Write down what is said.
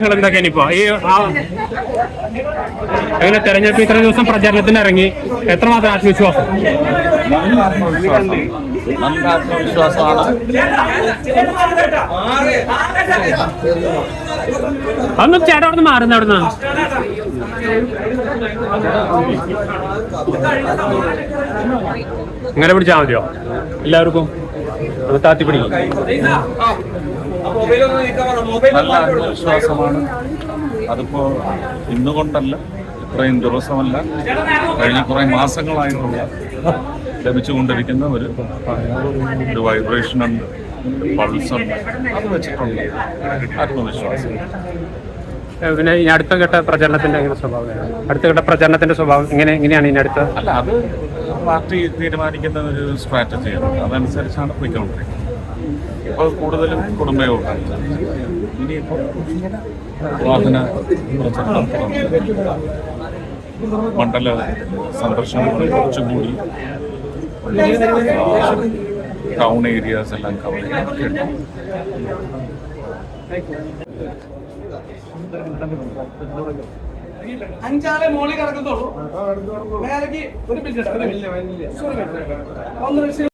നിങ്ങൾ ഈ അങ്ങനെ തെരഞ്ഞെടുപ്പ് ഇത്ര ദിവസം പ്രചാരണത്തിന് ഇറങ്ങി? എത്രമാത്രം ആത്മവിശ്വാസം? ആത്മവിശ്വാസമാണ് അന്ന് ചേട്ടാ അവിടെ മാറുന്ന അവിടെ നിന്ന് ഇങ്ങനെ പിടിച്ചാൽ മതിയോ? എല്ലാവർക്കും താത്തി പിടിക്കും നല്ല ആത്മവിശ്വാസമാണ് അതിപ്പോ ഇന്നുകൊണ്ടല്ല ഇത്രയും ദിവസമല്ല കഴിഞ്ഞ കുറെ മാസങ്ങളായിട്ടുള്ള ലഭിച്ചുകൊണ്ടിരിക്കുന്ന ഒരു ഒരു വൈബ്രേഷൻ ഉണ്ട് പൾസ് ഉണ്ട്. അത് വെച്ചിട്ടുള്ള ആത്മവിശ്വാസം. പിന്നെ ഇനി അടുത്ത ഘട്ട പ്രചരണത്തിന്റെ എങ്ങനെ സ്വഭാവം? അടുത്ത ഘട്ട പ്രചരണത്തിന്റെ സ്വഭാവം ഇങ്ങനെ എങ്ങനെയാണ് ഇനി അടുത്ത? അല്ല അത് പാർട്ടി തീരുമാനിക്കുന്ന ഒരു സ്ട്രാറ്റജിയാണ് അതനുസരിച്ചാണ് പോയിക്കൊണ്ടിരിക്കുന്നത്. ഇപ്പോൾ കൂടുതലും കുടുംബയോഗം ഇനിയിപ്പോൾ പ്രചരണം മണ്ഡല സന്ദർശനങ്ങൾ കുറച്ചുകൂടി ടൗൺ ഏരിയാസ് എല്ലാം കവർ ചെയ്യാൻ അഞ്ചാളെ മോളിൽ കിടക്കത്തുള്ളൂ. ഒരു മിനിറ്റ് ഒരു